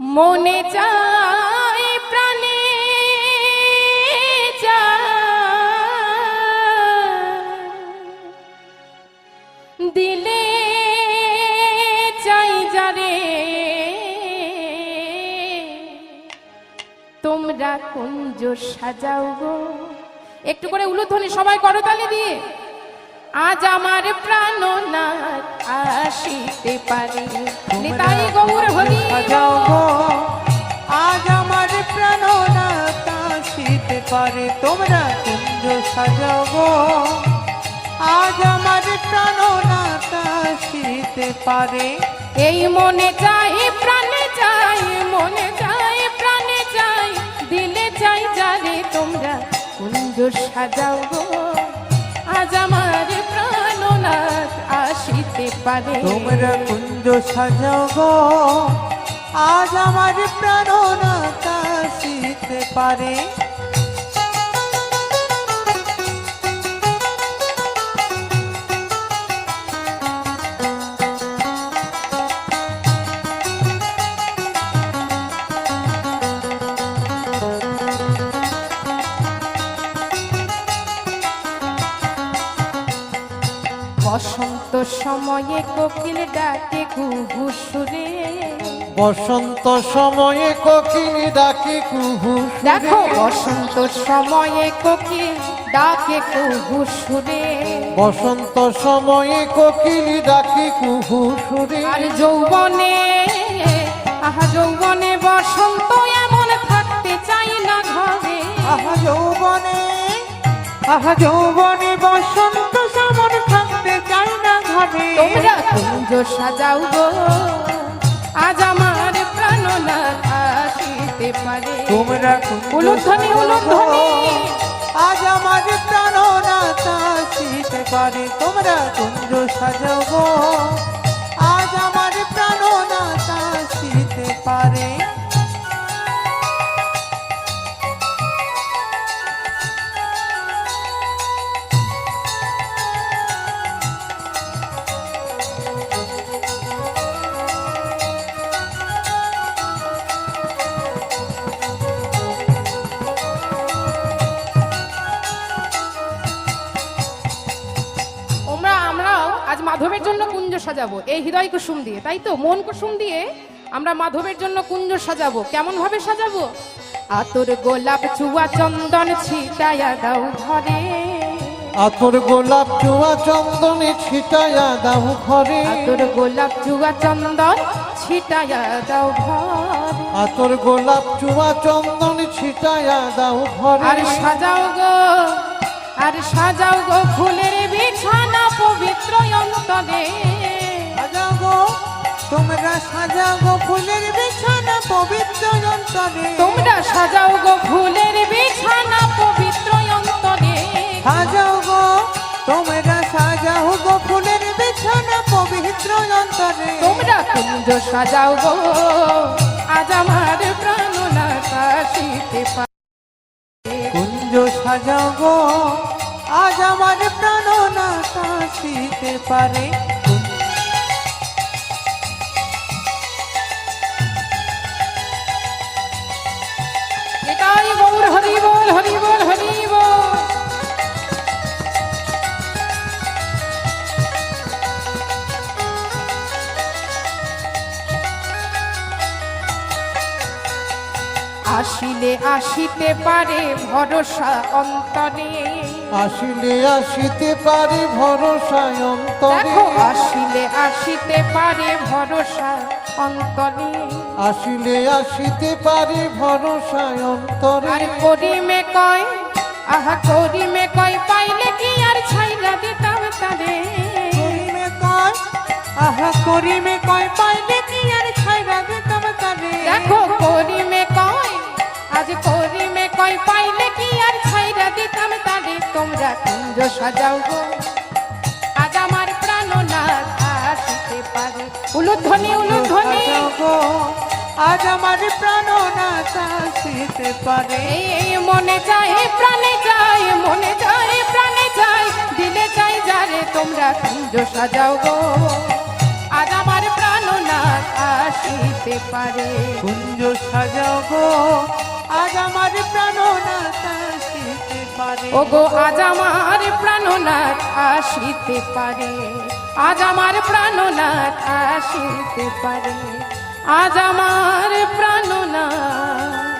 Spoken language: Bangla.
মনে চাই, প্রাণে দিলে চাই যারে। তোমরা কুঞ্জ সাজাও গো। একটু করে উলুধ্বনি সবাই করো করতালি দিয়ে। আজ আমার প্রাণ না আসিতে পারে। গৌর হরি। সাজাও গো। পারে তোমরা কুঞ্জ সাজাও গো আজ আমার প্রাণনাথ আসিতে পারে। এই মনে চাই প্রাণে চাই মনে চাই প্রাণে চাই দিলে চাই জানে তোমরা কুঞ্জ সাজাও গো আজ আমার প্রাণনাথ আসিতে পারে। তোমরা কুঞ্জ সাজাও আজ আমার প্রাণনাথ আসিতে পারে। বসন্ত সময়ে কোকিল ডাকে কুহু সুরে। বসন্ত সময়ে কোকিল ডাকে কুহু। দেখো বসন্ত সময়ে কোকিল ডাকে কুহু সুরে। বসন্ত সময়ে কোকিল ডাকে কুহু সুরে। আর যৌবনে আহা যৌবনে বসন্ত এমন থাকতে চাই না ঘরে। আহা যৌবনে আহা যৌবনে বসন্ত সমন থাকতে চাই না ঘরে। তোমরা কুঞ্জ সাজাও গো। আজ আমার প্রাণনাথ আসিতে পারে। তোমরা উলুধ্বনি উলুধ্বনি। আজ আমার প্রাণনাথ আসিতে পারে। তোমরা কুঞ্জ সাজাও গো। আজ মাধবের জন্য কুঞ্জ সাজাবো। এই হৃদয় কুসুম দিয়ে তাই তো? মন কুসুম দিয়ে আমরা মাধবের জন্য কুঞ্জ সাজাবো। কেমন ভাবে সাজাবো? আতর গোলাপ চুয়া চন্দন ছিটায়া দাও ঘরে। আতর গোলাপ চুয়া চন্দনে ছিটায়া দাও ঘরে। আতর গোলাপ চুয়া চন্দন ছিটায়া দাও ঘরে। আতর গোলাপ চুয়া চন্দন ছিটায়া দাও ঘরে। আর সাজাও গো আর সাজাও গো ফুলের বিছানা সাজাও গো ফুলের বিছানা পবিত্র অন্তরে। তোমরা সাজাও গো ফুলের বিছানা পবিত্র অন্তরে। সাজাও গো তোমরা সাজাও গো ফুলের বিছানা পবিত্র অন্তরে। তোমরা কুঞ্জ সাজাও গো আজ আমার প্রাণনাথ পারে। কুঞ্জ সাজাও গো আজ আমার প্রাণনাথ আসিতে পারে। আসিলে আসিতে পারে ভরসা অন্তরে আসিলে আসিতে পারে ভরসায় অন্তরে। আসিলে আসিতে পারে ভরসা অন্তরে। আসিলে আসিতে পারে ভরসায় অন্তরে। আর করিমে কয় আহা করিমে কয় পাইলে কি আর ছাইরা দিতাম তারে? করিমে কয় আহা করিমে কয় পাইলে কি আর ছাইরা কুঞ্জ সাজাও গো। আজ আমার প্রাণনাথ আসিতে পারে। উলুধ্বনি উলুধ্বনি। গো, আজ আমার প্রাণনাথ আসিতে পারে। এই মনে চায় প্রাণে চায় মনে চায় প্রাণে চায় দিলে চাই যারে তোমরা কুঞ্জ সাজাও গো। আজ আমার প্রাণ প্রাণনাথ আসিতে পারে। কুঞ্জ সাজাও গো। আজ আমার প্রাণনাথ আসিতে পারে। ওগো, আজ আমার প্রাণনাথ আসিতে পারে। আজ আমার প্রাণনাথ আসিতে পারে। আজ আমার প্রাণনাথ